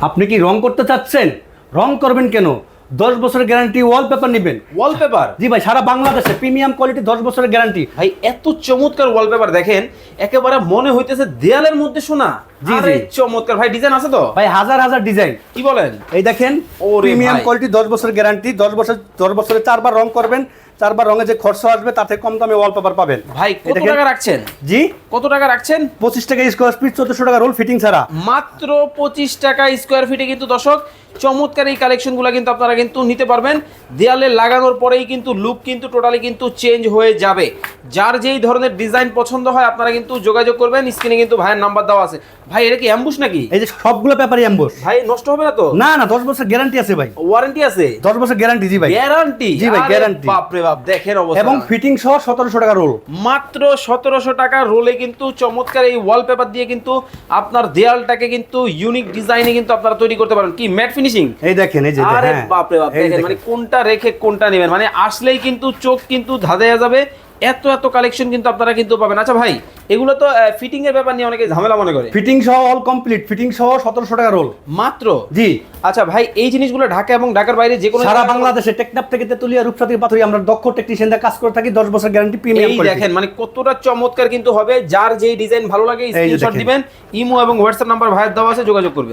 আপনি কি রং করতে চাচ্ছেন? রং করবেন কেন? দশ বছরের গ্যারান্টি ওয়ালপেপার নেবেন। ওয়ালপেপার জি ভাই সারা বাংলাদেশে প্রিমিয়াম কোয়ালিটি দশ বছরের গ্যারান্টি ভাই এত চমৎকার ওয়ালপেপার দেখেন একেবারে মনে হইতেছে দেয়ালের মধ্যে শোনা জি, জি। চমৎকার। ভাই ডিজাইন আছে তো? ভাই হাজার হাজার ডিজাইন কি বলেন? এই দেখেন প্রিমিয়াম কোয়ালিটি দশ বছরের গ্যারান্টি দশ বছর দশ বছরে চারবার রং করবেন। চারবার রঙে যে খরচা আসবে তাতে কম দামে ওয়ালপেপার পাবেন। ভাই কত টাকা রাখছেন? জি? কত টাকা রাখছেন? পঁচিশ টাকা স্কোয়ার ফিট চোদ্দশো টাকা রোল ফিটিং ছাড়া। মাত্র পঁচিশ টাকা স্কোয়ার ফিটে কিন্তু দর্শক চমৎকার এই কালেকশনগুলো কিন্তু আপনারা কিন্তু নিতে পারবেন। দেয়ালে লাগানোর পরেই কিন্তু লুক কিন্তু টোটালি কিন্তু চেঞ্জ হয়ে যাবে। যার যেই ধরনের ডিজাইন পছন্দ হয় আপনারা কিন্তু যোগাযোগ করবেন। স্ক্রিনে কিন্তু ভাইয়ের নাম্বার দেওয়া আছে। ভাই এটা কি অ্যাম্বুশ নাকি? এই যে সবগুলো পেপারই অ্যাম্বোস ভাই নষ্ট হবে না তো? না না দশ বছর গ্যারান্টি আছে ভাই। ওয়ারেন্টি আছে? দশ বছর গ্যারান্টি জি ভাই। গ্যারান্টি জি ভাই, guarantee। বাপ। রে বাপ দেখেন অবস্থা। এবং ফিটিং সহ সতেরোশো টাকা রোল মাত্র সতেরোশো টাকা রোলে কিন্তু চমৎকার এই ওয়ালপেপার দিয়ে কিন্তু আপনার দেয়ালটাকে কিন্তু ইউনিক ডিজাইনে কিন্তু আপনারা তৈরি করতে পারেন। কি ম্যাট ফিনিশিং এই দেখেন এই যে আরে বাপ বাপরে বাপ দেখেন। মানে কোনটা রেখে কোনটা নেবেন? মানে আসলেই কিন্তু চোখ কিন্তু ধাঁধে যাবে এত এত কালেকশন কিন্তু আপনারা কিন্তু পাবেন। আচ্ছা ভাই এগুলো তো ফিটিং এর ব্যাপার নিয়ে অনেকে ঝামেলা মনে করে। ফিটিং সহ অল কমপ্লিট ফিটিং সহ সতেরোশো টাকা রোল মাত্র? জি। আচ্ছা ভাই এই জিনিসগুলো ঢাকা এবং ঢাকার বাইরে যে কোনো সারা বাংলাদেশে টেকনাপ থেকে তেতুলিয়া রূপসা থেকে পাথরি আমরা দক্ষ টেকনিশিয়ানদের কাজ করে থাকি দশ বছর গ্যারান্টি প্রিমিয়াম এই দেখেন মানে কতটা চমৎকার কিন্তু হবে। যার যেই ডিজাইন ভালো লাগে স্ক্রিনশট দিবেন। ইমো এবং হোয়াটসঅ্যাপ নাম্বার ভাইয়ের দেওয়া আছে যোগাযোগ করবেন।